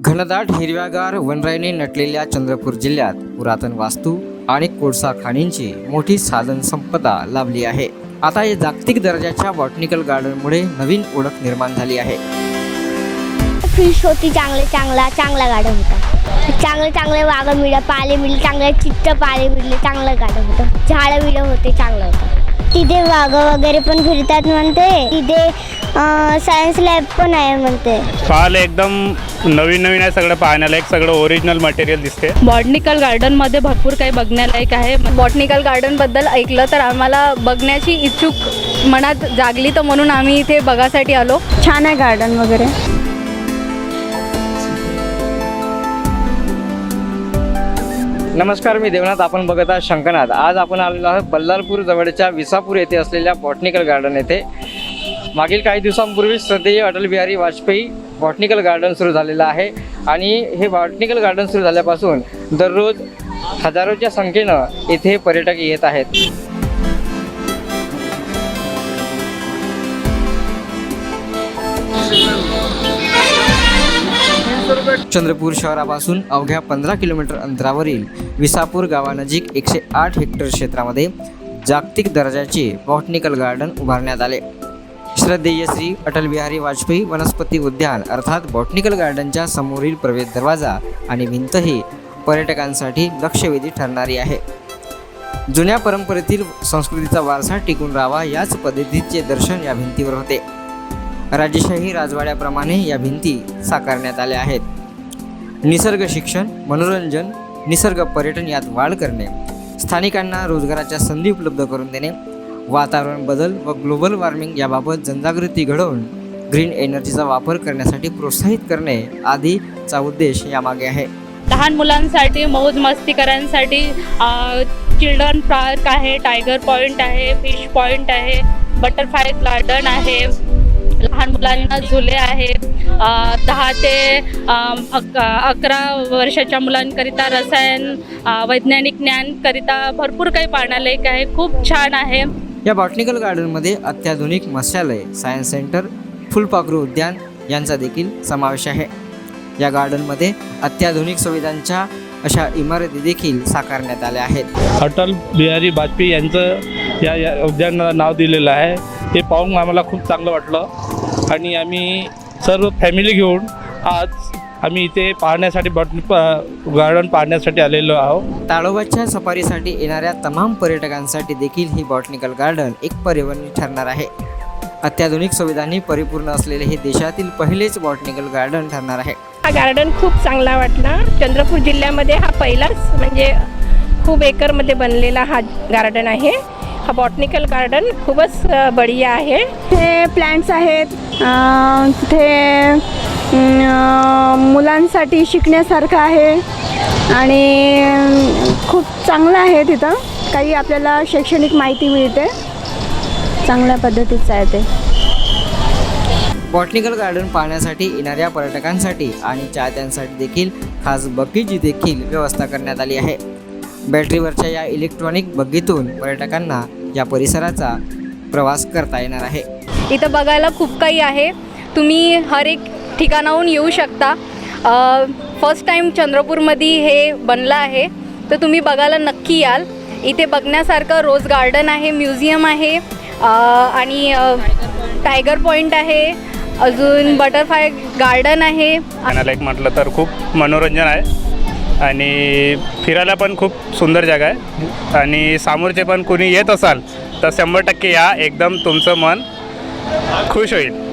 घनदाट हिरव्यागार वनराईने नटलेल्या चंद्रपूर जिल्ह्यात पुरातन वास्तू आणि कोळसा खाणींची मोठी साधन संपदा लाभली आहे. आता या जागतिक दर्जाच्या बॉटनिकल गार्डनमुळे नवीन ओळख निर्माण झाली आहे. फिश होती चांगले चांगला चांगला गार्डन होता. चांगले चांगले वाघ मिळलं पाले मिळले चांगले चित्त पाले मिळले चांगलं गार्डन होतं. झाडं बिडं होते चांगलं होतं. तिथे वाघ वगैरे पण फिरतात म्हणते. तिथे सायन्स लॅब पण आहे म्हणते. पाहायला एकदम नवीन नवीन आहे सगळं पाहण्याला. एक सगळं ओरिजिनल मटेरियल दिसते. बॉटनिकल गार्डनमध्ये भरपूर काही बघण्यालायक आहे. बॉटनिकल गार्डनबद्दल ऐकलं तर आम्हाला बघण्याची इच्छुक मनात जागली तर म्हणून आम्ही इथे बघासाठी आलो. छान आहे गार्डन वगैरे. नमस्कार मी देवनाथ. आपण बघत आहात शंकनाथ आज आपण आलेलो आहोत बल्लारपूर जवळच्या विसापूर येथे असलेल्या बॉटनिकल गार्डन येथे. मागील काही दिवसांपूर्वी श्रद्धेय अटल बिहारी वाजपेयी बॉटनिकल गार्डन सुरू झालेलं आहे. आणि हे बॉटनिकल गार्डन सुरू झाल्यापासून दररोज हजारोच्या संख्येनं येथे पर्यटक येत आहेत. चंद्रपूर शहरापासून अवघ्या पंधरा किलोमीटर अंतरावरील विसापूर गावानजीक एकशे आठ हेक्टर क्षेत्रामध्ये जागतिक दर्जाचे बॉटनिकल गार्डन उभारण्यात आले. श्रद्धेय श्री अटल बिहारी वाजपेयी वनस्पती उद्यान अर्थात बॉटनिकल गार्डनच्या समोरील प्रवेश दरवाजा आणि भिंतही पर्यटकांसाठी लक्षवेधी ठरणारी आहे. जुन्या परंपरेतील संस्कृतीचा वारसा टिकून राहावा याच पद्धतीचे दर्शन या भिंतीवर होते. राजेशाही राजवाड्याप्रमाणे या भिंती साकारण्यात आल्या आहेत. निसर्ग शिक्षण मनोरंजन निसर्ग पर्यटन यात वाढ करणे स्थानिकांना रोजगाराच्या संधी उपलब्ध करून देणे वातावरण बदल व ग्लोबल वॉर्मिंग याबाबत जनजागृती घडवून ग्रीन एनर्जीचा वापर करण्यासाठी प्रोत्साहित करणे आदीचा उद्देश यामागे आहे. लहान मुलांसाठी मौज मस्तीकरांसाठी चिल्ड्रन पार्क आहे टायगर पॉईंट आहे फिश पॉईंट आहे बटरफ्लाय गार्डन आहे. लहान मुलांना झुले आहेत दहा ते अकरा वर्षाच्या मुलांकरिता रसायन वैज्ञानिक ज्ञानकरिता भरपूर काही पाहण्यालायक आहे. खूप छान आहे. या बॉटनिकल गार्डनमध्ये अत्याधुनिक मत्स्यालय सायन्स सेंटर फुलपाखरू उद्यान यांचा देखील समावेश आहे. या गार्डनमध्ये अत्याधुनिक सुविधांच्या अशा इमारती देखील साकारण्यात आल्या आहेत. अटल बिहारी वाजपेयी यांचं या या उद्यानाला नाव दिलेलं आहे. ते पाहून आम्हाला खूप चांगलं वाटलं. आणि आम्ही सर्व फॅमिली घेऊन आज आम्ही इथे पाहण्यासाठी बॉट गार्डन पाहण्यासाठी आलेलो आहोत. ताडोबाच्या सफारीसाठी येणाऱ्या तमाम पर्यटकांसाठी देखील ही बॉटनिकल गार्डन एक पर्यावरणीय ठरणार आहे. अत्याधुनिक सुविधांनी परिपूर्ण असलेले हे देशातील पहिलेच बॉटनिकल गार्डन ठरणार आहे. हा गार्डन खूप चांगला वाटला. चंद्रपूर जिल्ह्यामध्ये हा पहिलाच म्हणजे खूप एकरमध्ये बनलेला हा गार्डन आहे. हा बॉटनिकल गार्डन खूपच बढिया आहे. तिथे प्लॅन्ट्स आहेत. तिथे मुलांसाठी शिकण्यासारखं आहे आणि खूप चांगलं आहे तिथं. काही आपल्याला शैक्षणिक माहिती मिळते. चांगल्या पद्धतीचं आहे ते. बॉटनिकल गार्डन पाहण्यासाठी येणाऱ्या पर्यटकांसाठी आणि चाहत्यांसाठी देखील खास बग्गीची देखील व्यवस्था करण्यात आली आहे. बॅटरीवरच्या या इलेक्ट्रॉनिक बग्गीतून पर्यटकांना या परिसराचा प्रवास करता येणार आहे. इथं बघायला खूप काही आहे. तुम्ही हर एक ठिकाणाहून येऊ शकता. फर्स्ट टाईम चंद्रपूरमध्ये हे बनलं आहे. तर तुम्ही बघायला नक्की याल. इथे बघण्यासारखं रोज गार्डन आहे म्युझियम आहे. आणि टायगर पॉईंट आहे. अजून बटरफ्लाय गार्डन आहे. लाईक म्हटलं तर खूप मनोरंजन आहे. आणि फिरायला पण खूप सुंदर जागा आहे. आणि समोरचे पण कोणी येत असाल तर शंभर टक्के या. एकदम तुमचं मन खुश होईल.